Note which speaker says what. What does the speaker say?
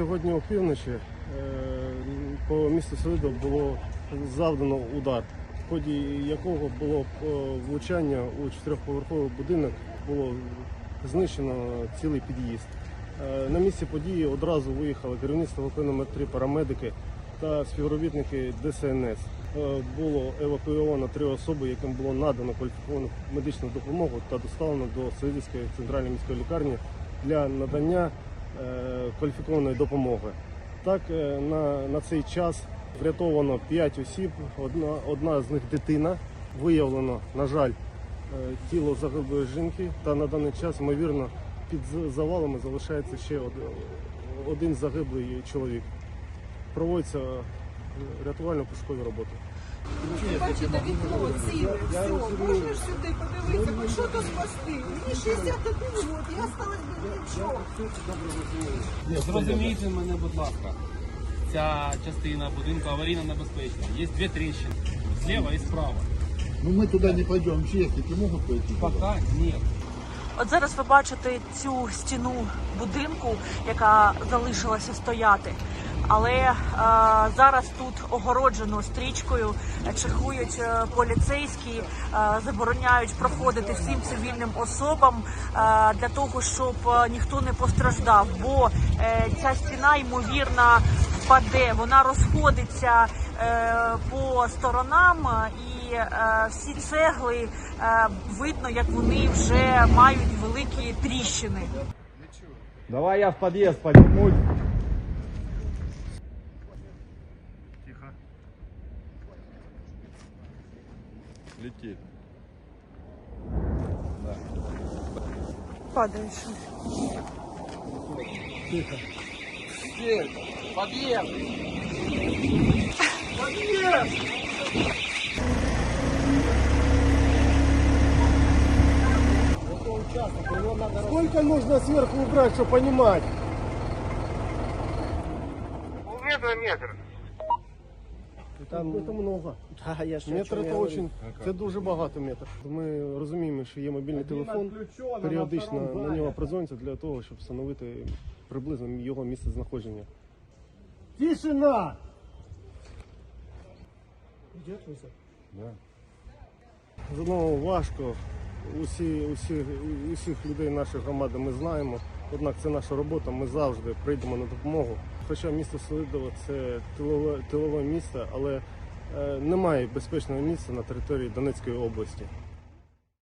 Speaker 1: Сьогодні опівночі е, по місту Селидов було завдано удар, в ході якого було е, влучання у чотирьохповерховий будинок, було знищено цілий під'їзд. Е, На місці події одразу виїхали керівництво ВП номер 3 парамедики та співробітники ДСНС. Було евакуйовано три особи, яким було надано кваліфіковану медичну допомогу та доставлено до Силидівської центральної міської лікарні для надання кваліфікованої допомоги. Так, е, на, на цей час врятовано 5 осіб, одна, одна з них дитина. Виявлено, на жаль, е, тіло загиблої жінки, та на даний час, ймовірно, під завалами залишається ще один загиблий чоловік. Проводяться е, рятувально-пошукові роботи.
Speaker 2: Бачите, вікно ціле, все, можеш сюди подивитися, хоч що то спасти. Мені 61 років, я стала без нічого.
Speaker 3: Зрозумійте мене, будь ласка. Ця частина будинку аварійно небезпечна. Є дві тріщини зліва і справа.
Speaker 4: Ну мы туда не пойдем, чехи могут пойти?
Speaker 3: Пока ні.
Speaker 5: От зараз ви бачите цю стіну будинку, яка залишилася стояти. Але е, зараз тут огороджено стрічкою, е, чехують е, поліцейські, е, забороняють проходити всім цивільним особам е, для того, щоб е, ніхто не постраждав. Бо е, ця стіна ймовірно впаде, вона розходиться е, по сторонам е, і всі цегли видно, як вони вже мають великі тріщини.
Speaker 6: Давай я в подъезд поднимусь. Летит.
Speaker 5: Падаєш.
Speaker 1: Сколько нужно сверху убрать, чтобы понимать?
Speaker 7: Метр, метр.
Speaker 1: Там Це много.
Speaker 8: Да, я ж
Speaker 1: Метр це очень, це дуже багато метр. Ми розуміємо, що є мобільний телефон, періодично на нього прозвониться для того, щоб встановити приблизно його місце знаходження. Тишина! З одного важко. Усі, усі, усіх людей нашої громади ми знаємо. Однак це наша робота, ми завжди прийдемо на допомогу. Хоча місто Солидово це тилове, тилове місто, але е, немає безпечного місця на території Донецької області.